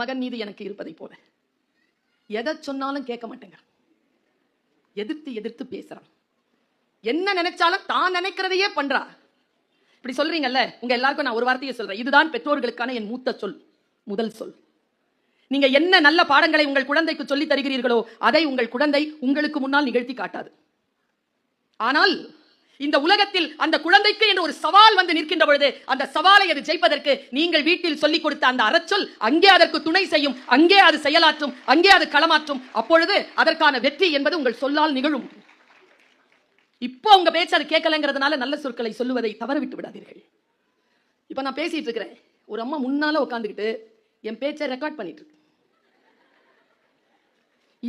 மகன் மீது எனக்கு இருப்பதை போல. எதை சொன்னாலும் கேட்க மாட்டேங்கிறான் எதிர்த்து எதிர்த்து பேசுறான். என்ன நினைச்சாலும் தான் நினைக்கிறதையே பண்றா. இப்படி சொல்றீங்கல்ல உங்க எல்லாருக்கும் நான் ஒரு வார்த்தையை சொல்றேன். இதுதான் பெற்றோர்களுக்கான என் மூத்த சொல் முதல் சொல். நீங்க என்ன நல்ல பாடங்களை உங்கள் குழந்தைக்கு சொல்லி தருகிறீர்களோ அதை உங்கள் குழந்தை உங்களுக்கு முன்னால் நிகழ்த்தி காட்டாது. ஆனால் இந்த உலகத்தில் அந்த குழந்தைக்கு என்று ஒரு சவால் வந்து நிற்கின்ற பொழுது அந்த சவாலை அது ஜெயிப்பதற்கு நீங்கள் வீட்டில் சொல்லிக் கொடுத்த அந்த அறச்சொல் அங்கே அதற்கு துணை செய்யும் அங்கே அது செயலாற்றும் அங்கே அது களமாற்றும் அப்பொழுது அதற்கான வெற்றி என்பது உங்கள் சொல்லால் நிகழும். இப்போ உங்க பேச்சு அது கேட்கலங்கிறதுனால நல்ல சொற்களை சொல்லுவதை தவற விட்டு விடாதீர்கள். இப்போ நான் பேசிட்டு இருக்கிறேன். ஒரு அம்மா முன்னால உட்காந்துக்கிட்டு என் பேச்சை ரெக்கார்ட் பண்ணிட்டு இருக்கு.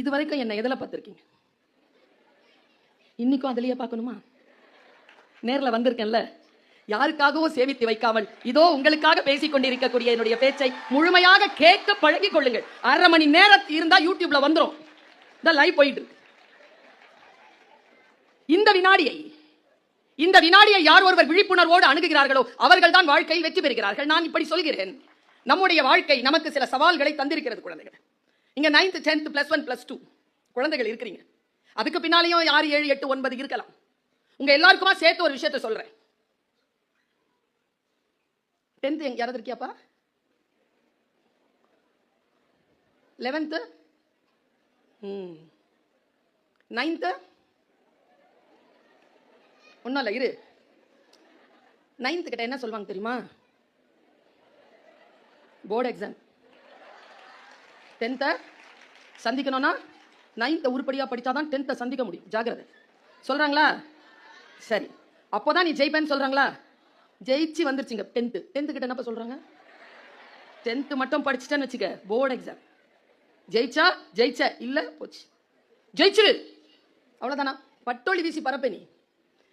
இது வரைக்கும் என்னை எதில் பார்த்துருக்கீங்க? இன்னைக்கும் அதுலயே பார்க்கணுமா? நேர்ல வந்திருக்கேன்ல. யாருக்காகவோ சேமித்து வைக்காமல் இதோ உங்களுக்காக பேசிக் கொண்டிருக்கக்கூடிய என்னுடைய பேச்சை முழுமையாக கேட்க பழகி கொள்ளுங்கள். அரை மணி நேரம் இருந்தா யூடியூப்ல வந்துரும். இந்த லைவ் போயிட்டு இந்த வினாடியை இந்த வினாடியை யார் ஒருவர் விழிப்புணர்வோடு அணுகுகிறார்களோ அவர்கள் தான் வாழ்க்கையில் வெற்றி பெறுகிறார்கள். நான் இப்படி சொல்கிறேன். நம்முடைய வாழ்க்கை நமக்கு சில சவால்களை தந்திருக்கிறது குழந்தைகள். இங்க ninth tenth plus one plus two குழந்தைகள் இருக்கிறீங்க. அதுக்கு பின்னாலேயும் யார் ஏழு எட்டு ஒன்பது இருக்கலாம். உங்க எல்லாருக்குமா சேர்த்து ஒரு விஷயத்த சொல்றேன். டென்த் எங்க யாராவது இருக்கியாப்பா? லெவன்த்து ம். நைன்த்து ஒன்றும் இல்லை இரு. நைன்த்து கிட்ட என்ன சொல்லுவாங்க தெரியுமா? போர்டு எக்ஸாம் டென்த்தை சந்திக்கணும்னா நைன்த்தை உருப்படியாக படித்தாதான் டென்த்தை சந்திக்க முடியும். ஜாகிரதை சொல்கிறாங்களா சரி. அப்போதான் நீ ஜெயிப்பேன்னு சொல்கிறாங்களா ஜெயிச்சு வந்துருச்சுங்க. டென்த்து டென்த்து கிட்ட என்னப்பா சொல்கிறாங்க டென்த்து மட்டும் படிச்சுட்டேன்னு வச்சுக்க போர்டு எக்ஸாம் ஜெயிச்சா ஜெயிச்ச இல்லை போச்சு. ஜெயிச்சிரு. அவ்வளோதானா பட்டோலி வீசி பரப்ப நீ.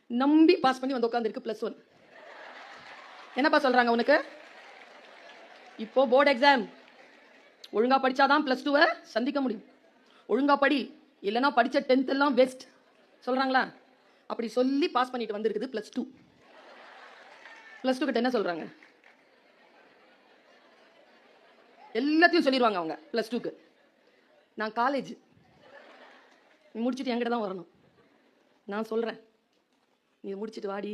நம்பி பாஸ் பண்ணி வந்து உட்காந்துருக்கு ப்ளஸ் ஒன் என்னப்பா சொல்கிறாங்க உனக்கு? இப்போ போர்டு எக்ஸாம் ஒழுங்கா படிச்சாதான் ப்ளஸ் டூவை சந்திக்க முடியும். ஒழுங்கா படி. இல்லைன்னா படிச்ச டென்த் எல்லாம் வேஸ்ட் சொல்றாங்களா? அப்படி சொல்லி பாஸ் பண்ணிட்டு வந்திருக்குது ப்ளஸ் டூ ப்ளஸ் டூ கிட்ட என்ன சொல்றாங்க? எல்லாத்தையும் சொல்லிடுவாங்க அவங்க ப்ளஸ் டூக்கு நான் காலேஜ் நீ முடிச்சுட்டு என்கிட்ட தான் வரணும். நான் சொல்றேன். நீ முடிச்சுட்டு வாடி.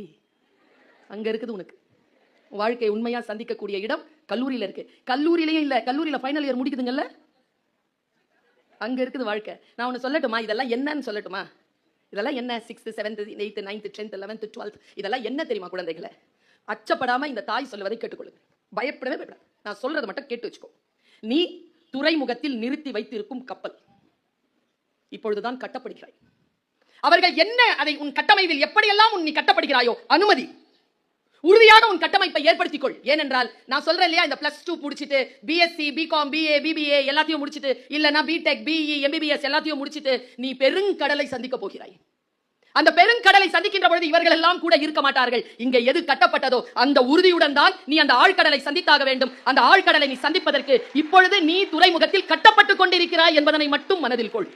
அங்க இருக்குது உனக்கு. வாழ்க்கை உண்மையா சந்திக்கக்கூடிய இடம் கல்லூரியில இருக்கு. கல்லூரியிலேயே இல்லை கல்லூரியில ஃபைனல் இயர் முடிக்குதுங்கல்ல? அங்க இருக்குது வாழ்க்கை. நான் ஒன்று சொல்லட்டுமா? இதெல்லாம் என்னன்னு சொல்லட்டுமா? இதெல்லாம் என்ன? Sixth seventh eighth ninth tenth eleventh twelfth இதெல்லாம் என்ன தெரியுமா குழந்தைகளை? அச்சப்படாம இந்த தாய் சொல்லுவதை கேட்டுக்கொள்ளுங்க. பயப்படவே பயப்படாது. நான் சொல்றதை மட்டும் கேட்டு வச்சுக்கோ. நீ துறைமுகத்தில் நிறுத்தி வைத்திருக்கும் கப்பல். இப்பொழுதுதான் கட்டப்படுகிறாய். அவர்கள் என்ன அதை உன் கட்டமைவில் எப்படியெல்லாம் உன் நீ கட்டப்படுகிறாயோ அனுமதி. உறுதியான உன் கட்டமைப்பை ஏற்படுத்திக் கொள் ஏனென்றால் நான் சொல்றேன் இல்லையா இந்த பிளஸ் டூ முடிச்சிட்டு பிஎஸ்சி பிகாம் பிஏ பிபிஏ எல்லாத்தையும் முடிச்சிட்டு இல்லனா பிடெக் பிஇ எம்பிபிஎஸ் எல்லாத்தையும் முடிச்சிட்டு நீ பெருங்கடலை சந்திக்க போகிறாய். அந்த பெருங்கடலை சந்திக்கின்ற பொழுது இவர்கள் எல்லாம் கூட இருக்க மாட்டார்கள். இங்க எது கட்டப்பட்டதோ அந்த உறுதியுடன் தான் நீ அந்த ஆழ்கடலை சந்தித்தாக வேண்டும். அந்த ஆழ்கடலை நீ சந்திப்பதற்கு இப்பொழுது நீ துறைமுகத்தில் கட்டப்பட்டு கொண்டிருக்கிறாய் என்பதனை மட்டும் மனதில் கொள்.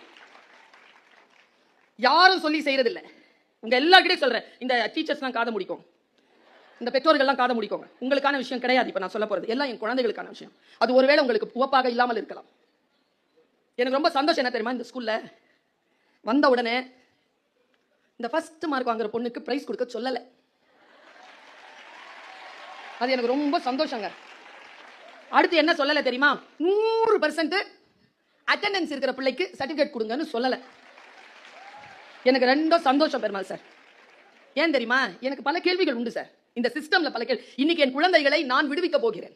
யாரும் சொல்லி செய்யறதில்லை உங்க எல்லாருக்கிட்டையும் சொல்றேன். இந்த டீச்சர்ஸ்லாம் காதை முடிக்கும். இந்த பெற்றோர்கள்லாம் காதை முடிக்கோங்க. உங்களுக்கான விஷயம் கிடையாது. இப்போ நான் சொல்ல போகிறது எல்லாம் என் குழந்தைகளுக்கான விஷயம். அது ஒருவேளை உங்களுக்கு உவப்பாக இல்லாமல் இருக்கலாம். எனக்கு ரொம்ப சந்தோஷம் என்ன தெரியுமா? இந்த ஸ்கூலில் வந்த உடனே இந்த ஃபஸ்ட்டு மார்க் வாங்குற பொண்ணுக்கு ப்ரைஸ் கொடுக்க சொல்லலை. அது எனக்கு ரொம்ப சந்தோஷங்க. அடுத்து என்ன சொல்லலை தெரியுமா? நூறு பர்சன்ட் அட்டெண்டன்ஸ் இருக்கிற பிள்ளைக்கு சர்டிஃபிகேட் கொடுங்கன்னு சொல்லலை. எனக்கு ரெண்டும் சந்தோஷம் பெருமாள் சார். ஏன் தெரியுமா? எனக்கு பல கேள்விகள் உண்டு சார். இந்த சிஸ்டம்ல பல கேள்வி. இன்னைக்கு என் குழந்தைகளை நான் விடுவிக்க போகிறேன்.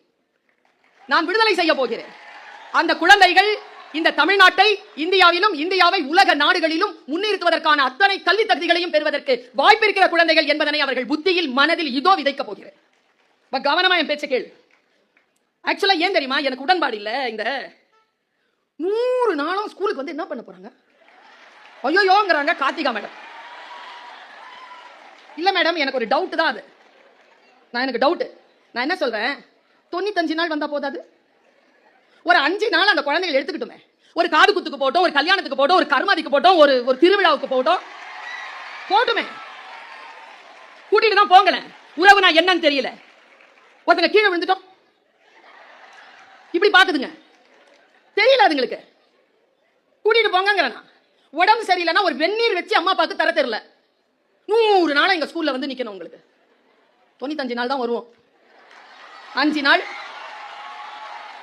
நான் விடுதலை செய்ய போகிறேன். அந்த குழந்தைகள் இந்த தமிழ்நாட்டை இந்தியாவிலும் இந்தியாவை உலக நாடுகளிலும் முன்னிறுத்துவதற்கான அத்தனை கல்வி தகுதிகளையும் பெறுவதற்கு வாய்ப்பிருக்கிற குழந்தைகள் என்பதனை அவர்கள் புத்தியில் மனதில் இதோ விதைக்க போகிறேன். கவனமா என் பேச்ச கேள். ஆக்சுவலா ஏன் தெரியுமா? எனக்கு உடன்பாடு இல்ல இந்த நூறு நாளும் ஸ்கூலுக்கு வந்து என்ன பண்ண போறாங்க? ஐயோங்கிறாங்க கார்த்திகா மேடம். இல்ல மேடம் எனக்கு ஒரு டவுட் தான் அது. நான் எனக்கு டவுட்டு நான் என்ன சொல்கிறேன் தொண்ணூத்தஞ்சு நாள் வந்தால் போதாது? ஒரு அஞ்சு நாள் அந்த குழந்தைகள் எடுத்துக்கிட்டுமே. ஒரு காது குத்துக்கு போட்டோம் ஒரு கல்யாணத்துக்கு போட்டோம் ஒரு கருமாதிக்கு போட்டோம் ஒரு ஒரு திருவிழாவுக்கு போட்டோம். போட்டுமே. கூட்டிட்டு தான் போங்கல உறவு நான் என்னன்னு தெரியல. ஒருத்தங்க கீழே விழுந்துட்டோம். இப்படி பாக்குதுங்க தெரியல அதுங்களுக்கு. கூட்டிட்டு போங்கிறனா நான். உடம்பு சரியில்லைன்னா ஒரு வெந்நீர் வச்சு அம்மா அப்பாவுக்கு தர தெரியல. நூறு நாள் எங்க ஸ்கூல்ல வந்து நிக்கணும் உங்களுக்கு. தொண்ணூத்தஞ்சு நாள் தான் வருவோம். அஞ்சு நாள்.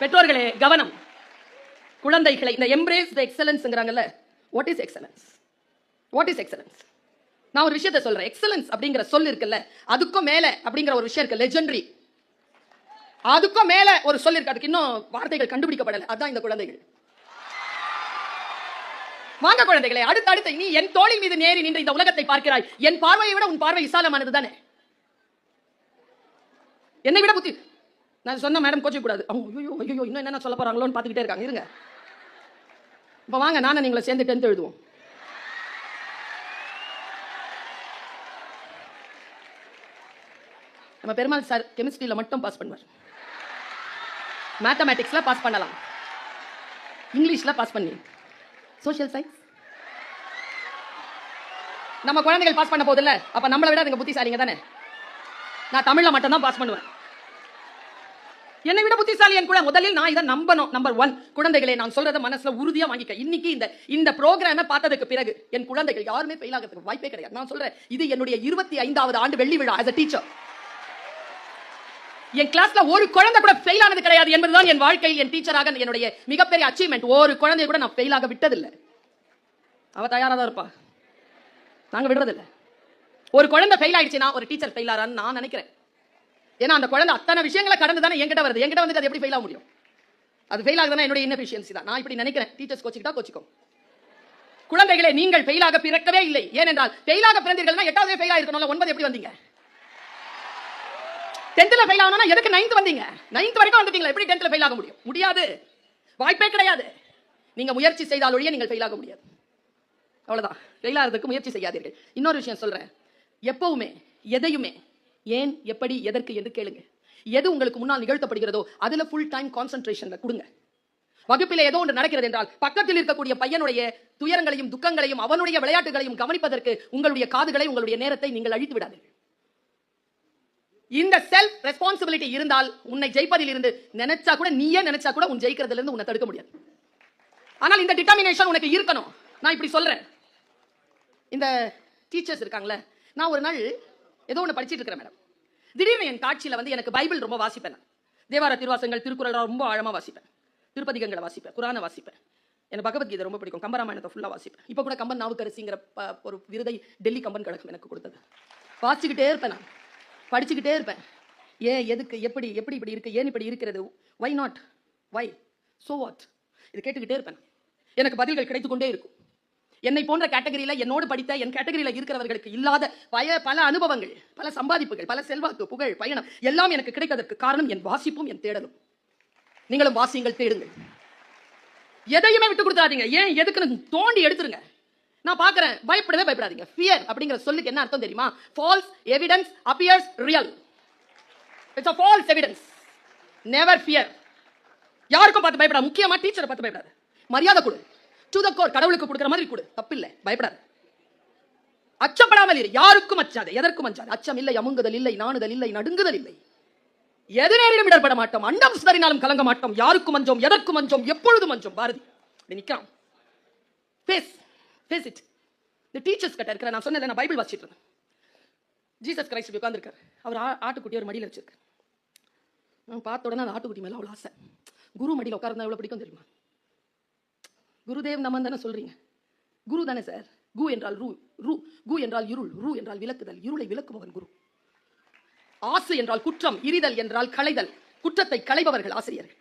பெற்றோர்களே கவனம். குழந்தைகளை இந்த embrace the எக்ஸலன்ஸ்ங்கிறாங்கல்ல what is excellence what is excellence நான் ஒரு விஷயத்தை சொல்றேன். எக்ஸலன்ஸ் அப்படிங்கிற சொல் இருக்குல்ல அதுக்கும் மேல அப்படிங்கிற ஒரு விஷயம் இருக்கு லெஜெண்டரி அதுக்கும் மேல ஒரு சொல் இருக்கு அதுக்கு இன்னும் வார்த்தைகள் கண்டுபிடிக்கப்படல. அதான் இந்த குழந்தைகள். வாங்க குழந்தைகளே அடுத்த அடுத்த நீ என் தோளின் மீது நேரி நின்று இந்த உலகத்தை பார்க்கிறாய். என் பார்வையை விட உன் பார்வை விசாலமானது தானே என்னை விட புத்தி. நான் சொன்ன மேடம் கோச்சிக்கூடாது அவங்க ஐயோ ஐயோ இன்னும் என்னென்ன சொல்ல போறாங்களோன்னு பார்த்துக்கிட்டே இருக்காங்க. இருங்க. இப்போ வாங்க நானும் நீங்களை சேர்ந்து டென்த் எழுதுவோம். நம்ம பெருமாள் சார் கெமிஸ்ட்ரியில் மட்டும் பாஸ் பண்ணுவார். மேத்தமேட்டிக்ஸில் பாஸ் பண்ணலாம். இங்கிலீஷில் பாஸ் பண்ணி. சோஷியல் சயின்ஸ் நம்ம குழந்தைகள் பாஸ் பண்ண போதில்ல அப்ப நம்மளை விட அதுங்க புத்திசாலிங்க தானே? நான் தமிழ்ல மட்டும்தான் பாஸ் பண்ணுவேன். என்னை விட புத்திசாலி என் கூட முதலில் நான் இதை நம்பணும் நம்பர் ஒன் குழந்தைகளை நான் சொல்றத மனசுல உறுதியா வாங்கிக்க. இன்னைக்கு இந்த இந்த ப்ரோக்ராமை பார்த்ததுக்கு பிறகு என் குழந்தைகள் யாருமே ஃபெயில் ஆகிறதுக்கு வாய்ப்பே கிடையாது. நான் சொல்றேன் இது என்னுடைய இருபத்தி ஐந்தாவது ஆண்டு வெள்ளி விழா ஆஸ் அ டீச்சர் என் கிளாஸ்ல ஒரு குழந்தை கூட ஃபெயில் ஆனது கிடையாது என்பதுதான் என் வாழ்க்கையில் என் டீச்சராக என்னுடைய மிகப்பெரிய அச்சீவ்மெண்ட் ஒரு குழந்தைய கூட நான் ஃபெயில் ஆக விட்டதில்லை. அவ தயாராக தான் இருப்பா. நாங்கள் விடுறதில்ல. ஒரு குழந்தை ஃபெயில் ஆயிடுச்சுன்னா ஒரு டீச்சர் ஃபெயில் ஆறான்னு நான் நினைக்கிறேன். ஏன்னா அந்த குழந்தை அத்தனை விஷயங்களை கடந்து தானே என்கிட்ட வருது. என்கிட்ட வந்து அது எப்படி ஃபெயில் ஆக முடியும்? அது ஃபெயில் ஆகுதுன்னா என்னுடைய இன்னபிஷியன்சி தான். நான் இப்படி நினைக்கிறேன். டீச்சர்ஸ் கோச்சிக்கிட்டா கோச்சிக்கும். குழந்தைகளே நீங்கள் ஃபெயிலாக பிறக்கவே இல்லை. ஏனென்றால் ஃபெயிலாக பிறந்தீர்கள்னா எட்டாவது ஃபெயில் ஆயிருக்கணும்ல. ஒன்பது எப்படி வந்தீங்க? டென்த்தில் ஃபெயில் ஆகணும்னா எதுக்கு நைன்த் வந்தீங்க? நைன்த் வரைக்கும் வந்துட்டீங்களா? எப்படி டென்த்தில் ஃபெயில் ஆக முடியும்? முடியாது. வாய்ப்பே கிடையாது. நீங்க முயற்சி செய்தால் ஒழிய நீங்கள் ஃபெயில் ஆக முடியாது. அவ்வளோதான் ஃபெயில் ஆகிறதுக்கு முயற்சி செய்யாதீர்கள். இன்னொரு விஷயம் சொல்றேன். எப்பவுமே எதையுமே ஏன் எப்படி எதற்கு என்று கேளுங்க. எது உங்களுக்கு முன்னால் நிகழ்த்தப்படுகிறதோ அதுல ஃபுல் டைம் கான்சென்ட்ரேஷன்ல கொடுங்க. வகுப்பில் ஏதோ ஒன்று நடக்கிறது என்றால் பக்கத்தில் இருக்கக்கூடிய பையனுடைய துயரங்களையும் துக்கங்களையும் அவனுடைய விளையாட்டுகளையும் கவனிப்பதற்கு உங்களுடைய காதுகளை உங்களுடைய நேரத்தை நீங்கள் அழித்து விடாதீர்கள். இந்த செல்ஃப் ரெஸ்பான்சிபிலிட்டி இருந்தால் உன்னை ஜெயிப்பதில் இருந்து நினைச்சா கூட நீயே நினைச்சா கூட உன் ஜெயிக்கிறதுல இருந்து உன்னை தடுக்க முடியாது. ஆனால் இந்த டிட்டர்மினேஷன் உனக்கு இருக்கணும். நான் இப்படி சொல்றேன். இந்த டீச்சர்ஸ் இருக்காங்களே நான் ஒரு நாள் ஏதோ ஒன்று படிச்சுட்டு இருக்கிறேன் மேடம் திடீர்னு என் காட்சியில் வந்து எனக்கு பைபிள் ரொம்ப வாசிப்பேன் தேவார திருவாசங்கள் திருக்குறள் ரொம்ப ஆழமாக வாசிப்பேன். திருப்பதிகங்களை வாசிப்பேன் குரானை வாசிப்பேன். எனக்கு பகவத்கீதை ரொம்ப பிடிக்கும். கம்பராமாயணத்தை ஃபுல்லாக வாசிப்பேன். இப்போ கூட கம்பன் நாவுக்கரசிங்கிற ப- ஒரு விருதை டெல்லி கம்பன் கழகம் எனக்கு கொடுத்தது. வாசிச்சுக்கிட்டே இருப்பேன் நான். படிச்சுக்கிட்டே இருப்பேன். ஏன் எதுக்கு எப்படி எப்படி இப்படி இருக்கு ஏன் இப்படி இருக்கிறது? Why not why so what இது கேட்டுக்கிட்டே இருப்பேன் எனக்கு பதில்கள் கிடைத்து கொண்டே இருக்கும். என்னை போன்ற கேட்டகரியில் என்னோடு படித்த என் கேட்டகரியில் இருக்கிறவர்களுக்கு இல்லாத பய பல அனுபவங்கள் பல சம்பாதிப்புகள் பல செல்வாக்கு புகழ் பயணம் எல்லாம் எனக்கு கிடைப்பதற்கு காரணம் என் வாசிப்பும் என் தேடலும். நீங்களும் வாசியுங்கள் தேடுங்கள். எதையுமே விட்டு கொடுத்துறாதீங்க ஏன்? எதுக்குன்னு தோண்டி எடுத்துருங்க. நான் பார்க்குறேன். பயப்படவே பயப்படாதீங்க. ஃபியர் அப்படிங்கிற சொல்லுக்கு என்ன அர்த்தம் தெரியுமா? False evidence appears real it's a false evidence never fear யாருக்கும் பார்த்து பயப்படாது. முக்கியமாக டீச்சரை பார்த்து பயப்படாது. மரியாதை கொடு. டு த கோர் கடவுளுக்கு கொடுக்குற மாதிரி கொடு. தப்பில்லை பயப்படாது. அச்சப்படாமல் இரு. யாருக்கும் அச்சாது எதற்கும் அஞ்சாது. அச்சம் இல்லை அமுங்குதல் இல்லை நாணுதல் இல்லை நடுங்குதல் இல்லை. எது நேரிடம் இடர்பட மாட்டோம். அண்டம் சிதறினாலும் கலங்க மாட்டோம். யாருக்கும் அஞ்சோம் எதற்கும் அஞ்சோம் எப்பொழுதும் அஞ்சோம். பாரதி அப்படி நிக்கிறான். ஃபேஸ் ஃபேஸ் இட் இந்த டீச்சர்ஸ் கிட்ட இருக்கிற நான் சொன்னேன் நான் பைபிள் வாசிட்டு இருந்தேன். ஜீசஸ் கிரைஸ்ட் இப்படி உட்காந்துருக்காரு அவர் ஆட்டுக்குட்டி ஒரு மடியில் வச்சிருக்காரு. நான் பார்த்த உடனே அந்த ஆட்டுக்குட்டி மேலே அவ்வளோ ஆசை. குரு மடியில் உட்கார்ந்தா எவ்வளோ பிடிக்கும் தெரியுமா? குருதேவ் நமன் தானே சொல்றீங்க? குரு தானே சார். கு என்றால் ரூ ரூ கு என்றால் இருள் ரூ என்றால் விளக்குதல் இருளை விளக்குபவன் குரு. ஆசை என்றால் குற்றம் இரிதல் என்றால் களைதல் குற்றத்தை களைபவர்கள் ஆசிரியர்கள்.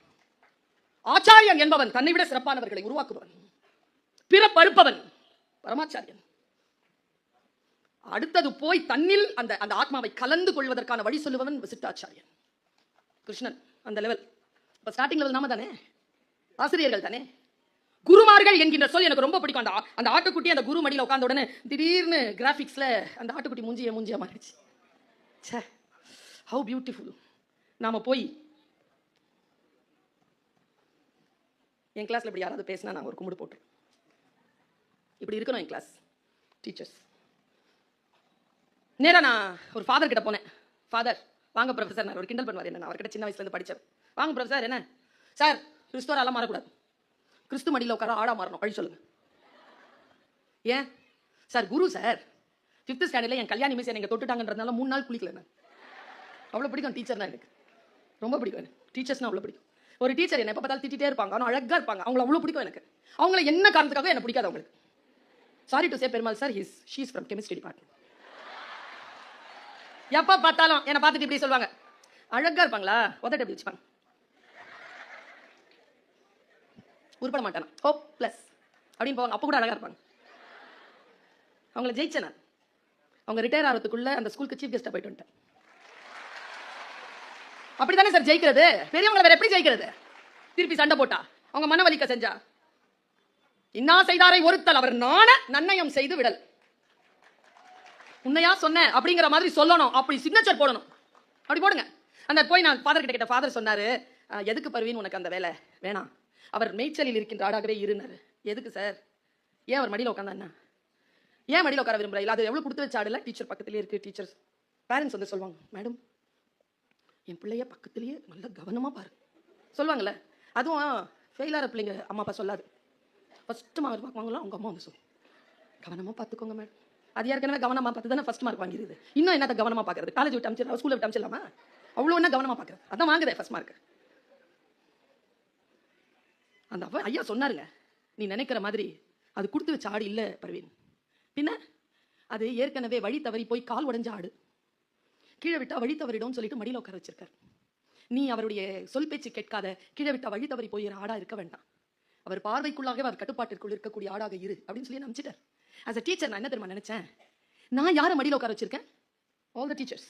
ஆச்சாரியன் என்பவன் தன்னை விட சிறப்பானவர்களை உருவாக்குபவன் பிறப்பறுப்பவன் பரமாச்சாரியன். அடுத்தது போய் தன்னில் அந்த அந்த ஆத்மாவை கலந்து கொள்வதற்கான வழி சொல்லுபவன் விசிட்டாச்சாரியன். கிருஷ்ணன் அந்த லெவல் இப்போ ஸ்டார்டிங் லெவல் நாம தானே? ஆசிரியர்கள் தானே? குருமார்கள் என்கின்ற சொல் எனக்கு ரொம்ப பிடிக்கும். அந்த அந்த ஆட்டுக்குட்டி அந்த குரு மடியில் உட்காந்த உடனே திடீர்னு கிராஃபிக்ஸில் அந்த ஆட்டுக்குட்டி மூஞ்சிய மூஞ்சியா மாறிடுச்சு. ச்சே ஹவு பியூட்டிஃபுல் நாம் போய் என் கிளாஸில் இப்படி யாராவது பேசினா நான் ஒரு கும்பிடு போட்டுருவேன். இப்படி இருக்கணும் என் கிளாஸ் டீச்சர்ஸ் நேராக நான் ஒரு ஃபாதர் கிட்ட போனேன். ஃபாதர் வாங்க ப்ரொஃபசர் நான் ஒரு கிண்டல் பண்ணுவார். என்ன நான் அவர்கிட்ட சின்ன வயசுலேருந்து படித்தேன் வாங்க ப்ரொஃபசர் என்ன? சார் கிறிஸ்தவரெல்லாம் மாறக்கூடாது. கிறிஸ்து மடியில் உட்கார ஆடா மாறணும். வழி சொல்லுங்க. ஏன்? சார் குரு சார் ஃபிஃப்த் ஸ்டாண்டர்டில் என் கல்யாணி மிஸ் எனக்கு தொட்டுட்டாங்கன்றதுனால மூணு நாள் குளிக்கல நான். அவ்வளோ பிடிக்கும் டீச்சர்னா எனக்கு. ரொம்ப பிடிக்கும் எனக்கு. டீச்சர்ஸ்னா அவ்வளோ பிடிக்கும். ஒரு டீச்சர் என்ன எப்போ பார்த்தாலும் திட்டிகிட்டே இருப்பாங்க. ஆனால் அழகாக இருப்பாங்க. அவங்கள அவ்வளோ பிடிக்கும் எனக்கு. அவங்கள என்ன காரணத்துக்காக எனக்கு பிடிக்காது அவங்களுக்கு. Sorry to say Perumal sir he's she's from chemistry department எப்போ பார்த்தாலும் என்னை பார்த்துட்டு இப்படி சொல்லுவாங்க. அழகா இருப்பாங்களா? உதட்ட இப்படி வச்சுப்பாங்க உருப்பட மாட்டானா ஓ ப்ளஸ் அப்படின்னு போவாங்க. அப்போ கூட அழகாக இருப்பாங்க. அவங்கள ஜெயிச்சேன் நான் அவங்க ரிட்டையர் ஆகிறதுக்குள்ள அந்த ஸ்கூலுக்கு சீஃப் கெஸ்ட்டாக போயிட்டு வந்துட்டேன். அப்படிதானே சார் ஜெயிக்கிறது? பெரியவங்களை வேற எப்படி ஜெயிக்கிறது? திருப்பி சண்டை போட்டா? அவங்க மன வலிக்க செஞ்சா? இன்னா செய்தாரை ஒருத்தல் அவர் நாண நன்னயம் செய்து விடல். உன்னையா சொன்னேன் அப்படிங்கிற மாதிரி சொல்லணும். அப்படி சிக்னேச்சர் போடணும். அப்படி போடுங்க. அந்த போய் நான் ஃபாதர் கிட்ட கிட்ட ஃபாதர் சொன்னாரு எதுக்கு பருவின்னு உனக்கு அந்த வேலை? வேணாம். அவர் மேய்ச்சலில் இருக்கின்ற ஆடாகவே இருந்தார் எதுக்கு சார்? ஏன் அவர் மடியில் உட்காந்தாண்ணா ஏன் மடியில் உட்கார விரும்புறா இல்லை அது எவ்வளோ கொடுத்து வச்ச ஆடல டீச்சர் பக்கத்துலயே இருக்கு டீச்சர்ஸ் பேரண்ட்ஸ் வந்து சொல்லுவாங்க மேடம் என் பிள்ளைய பக்கத்துலேயே நல்லா கவனமாக பாரு. சொல்லுவாங்கல்ல அதுவும் ஃபெயிலாகிற பிள்ளைங்க அம்மா அப்பா சொல்லாது. ஃபஸ்ட்டு மார்க் வாங்குவாங்களோ அவங்க அம்மா வந்து சொல்லும். கவனமாக பார்த்துக்கோங்க மேடம். அது ஏற்கனவே கவனமாக பார்த்து தானே ஃபஸ்ட் மார்க் வாங்கிடுது இன்னும் என்னத்தை கவனமாக பார்க்குறது? காலேஜ் விட்டு அமைச்சிடலாம் ஸ்கூலில் விட்டு அமைச்சிடலாமா? அவ்வளோ என்ன கவனமாக பார்க்கறது? அதான் வாங்குதே ஃபர்ஸ்ட் மார்க் அந்த அவ ஐயா சொன்னாருங்க. நீ நினைக்கிற மாதிரி அது கொடுத்து வச்ச ஆடு இல்லை பர்வீன். பின்ன? அது ஏற்கனவே வழி தவறி போய் கால் உடைஞ்ச ஆடு. கீழே விட்டா வழி தவறிடும்னு சொல்லிட்டு மடியில் உட்கார வச்சிருக்கார். நீ அவருடைய சொல் பேச்சு கேட்காத கீழே விட்டா வழி தவறி போயிற ஆடா இருக்க வேண்டாம். அவர் பார்வைக்குள்ளாகவே அவர் கட்டுப்பாட்டிற்குள் இருக்கக்கூடிய ஆடாக இரு அப்படின்னு சொல்லி நினச்சிட்டார் ஆஸ் அ டீச்சர் நான் என்ன தெரியுமா நினைச்சேன்? நான் யாரை மடியில் உட்கார வச்சிருக்கேன்? All the teachers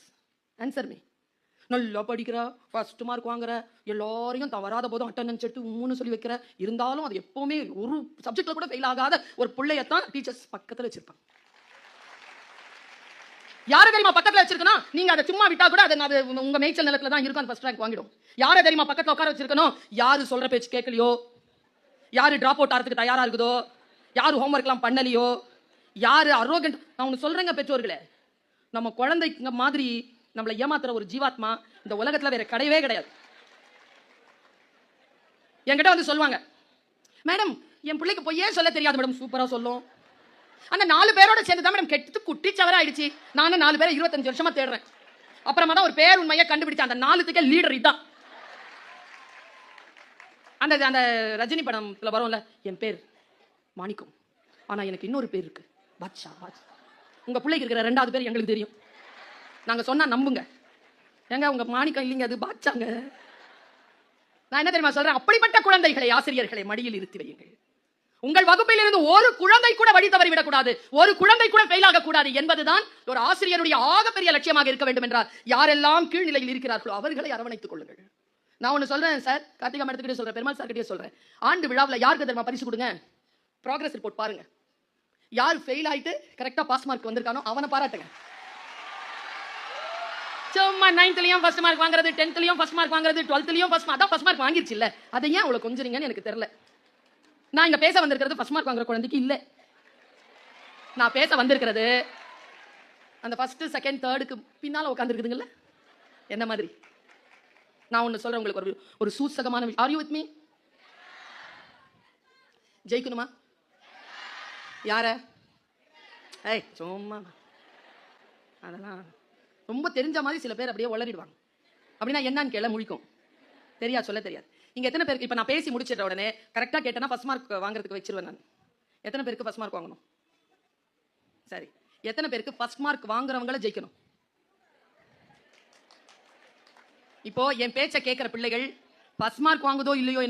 answer me நல்லா படிக்கிற ஃபர்ஸ்ட் மார்க் வாங்குற எல்லாரையும் தவறாத போதும் அட்டண்டன்ஸ் எடுத்து மூணு சொல்லி வைக்கிற. இருந்தாலும் அது எப்போவுமே ஒரு சப்ஜெக்டில் கூட ஃபெயில் ஆகாத ஒரு பிள்ளையத்தான் டீச்சர்ஸ் பக்கத்தில் வச்சிருப்பாங்க. யார தெரியுமா பக்கத்துல வச்சிருக்கணும்? நீங்க அதை சும்மா விட்டா கூட அது அது உங்க மேய்ச்சல் நிலத்துல தான் இருக்கும் ஃபர்ஸ்ட் ரேங்க் வாங்கிடும். யார தெரியுமா பக்கத்துல உட்கார வச்சிருக்கணும்? யாரு சொல்ற பேச்சு கேட்கலையோ? யாரு டிராப் அவுட் ஆகிறதுக்கு தயாரா இருக்குதோ? யாரு ஹோம்ஒர்க்லாம் பண்ணலையோ? யாரு அரோகண்ட் நான் ஒன்று சொல்றேங்க பெற்றோர்களே. நம்ம குழந்தைங்க மாதிரி நம்மளை ஏமாத்துற ஒரு ஜீவாத்மா இந்த உலகத்துல வேற கிடையவே கிடையாது. என்கிட்ட வந்து சொல்லுவாங்க மேடம் என் பிள்ளைக்கு பொய்யே சொல்ல தெரியாது மேடம் சூப்பரா சொல்லும். அந்த நாலு பேரோட சேர்ந்து தான் மேடம் கெட்டு குட்டி சவர ஆயிடுச்சு நானும் நாலு பேரை இருபத்தஞ்சு வருஷமா தேடுறேன். அப்புறமா தான் ஒரு பேர் உண்மையை கண்டுபிடிச்சேன். அந்த நாலுத்துக்கே லீடர் இதான். அந்த அந்த ரஜினி படத்துல வரும்ல என் பேர் மாணிக்கம். ஆனா எனக்கு இன்னொரு பேர் இருக்கு. பாட்ஷா பாட்ஷா உங்க பிள்ளைக்கு இருக்கிற ரெண்டாவது பேர் எங்களுக்கு தெரியும். நாங்க சொன்னா நம்புங்க. ஏங்க உங்க மாணிக்கம் இல்லைங்க அது பாச்சாங்க நான் என்ன தெரியுமா சொல்றேன்? அப்படிப்பட்ட குழந்தைகளை ஆசிரியர்களை மடியில் இருத்தி வையுங்கள். உங்கள் வகுப்பில் இருந்து ஒரு குழந்தை கூட வழி தவறி விடக்கூடாது. ஒரு குழந்தை கூட ஃபெயில் ஆகக்கூடாது என்பதுதான் ஒரு ஆசிரியருடைய ஆகப்பெரிய லட்சியமாக இருக்க வேண்டும் என்றால் யாரெல்லாம் கீழ்நிலையில் இருக்கிறார்களோ அவர்களை அரவணைத்துக் கொள்ளுங்கள். நான் ஒன்று சொல்றேன் சார் கார்த்திகா மேடத்துக்கிட்டே சொல்றேன் பெருமாள் சார் கிட்டே சொல்றேன். ஆண்டு விழாவில் யாருக்கு தெரியுமா பரிசு கொடுங்க? ப்ராக்ரஸ் ரிப்போர்ட் பாருங்க. யார் ஃபெயில் ஆயிட்டு கரெக்டாக பாஸ் மார்க் வந்திருக்கானோ அவனை பாராட்டுங்க. சும்மா நைன்த்லயும் ஃபர்ஸ்ட் மார்க் வாங்குறது டென்த்லயும் ஃபர்ஸ்ட் மார்க் வாங்குறது டுவெல்த்லயும் ஃபர்ஸ்ட் மார்க் அதான் ஃபர்ஸ்ட் மார்க் வாங்கிருச்சு இல்ல அதை ஏன் அவ்வளவு கொஞ்சிறீங்கன்னு எனக்கு தெரியல. நான் இங்க பேச வந்திருக்கிறது ஃபர்ஸ்ட் மார்க் வாங்குற குழந்தைக்கு இல்ல. நான் பேச வந்திருக்கிறது அந்த ஃபர்ஸ்ட் செகண்ட் தேர்டுக்கு பின்னால உட்காந்துருக்குதுங்கல்ல என்ன மாதிரி? நான் ஒன்று சொல்றேன் உங்களுக்கு ஒரு ஒரு சூசகமான ஆர் யூ வித் மீ ஜெயிக்கணுமா? யார? ஏய் சும்மா. அதெல்லாம் ரொம்ப தெரிஞ்ச மாதிரி சில பேர் அப்படியே உளறிடுவாங்க அப்படின்னா என்னன்னு கேள முழிக்கும். தெரியாது சொல்ல தெரியாது. இங்க எத்தனை பேருக்கு இப்போ நான் பேசி முடிச்சிட்ட உடனே கரெக்டாக கேட்டேன்னா ஃபஸ்ட் மார்க் வாங்குறதுக்கு வச்சிருவேன் நான். எத்தனை பேருக்கு ஃபஸ்ட் மார்க் வாங்கணும்? சரி. எத்தனை பேருக்கு ஃபஸ்ட் மார்க் வாங்குறவங்கள ஜெயிக்கணும்? இப்போ என் பேச்சை கேட்குற பிள்ளைகள் ஃபஸ்ட் மார்க் வாங்குதோ இல்லையோ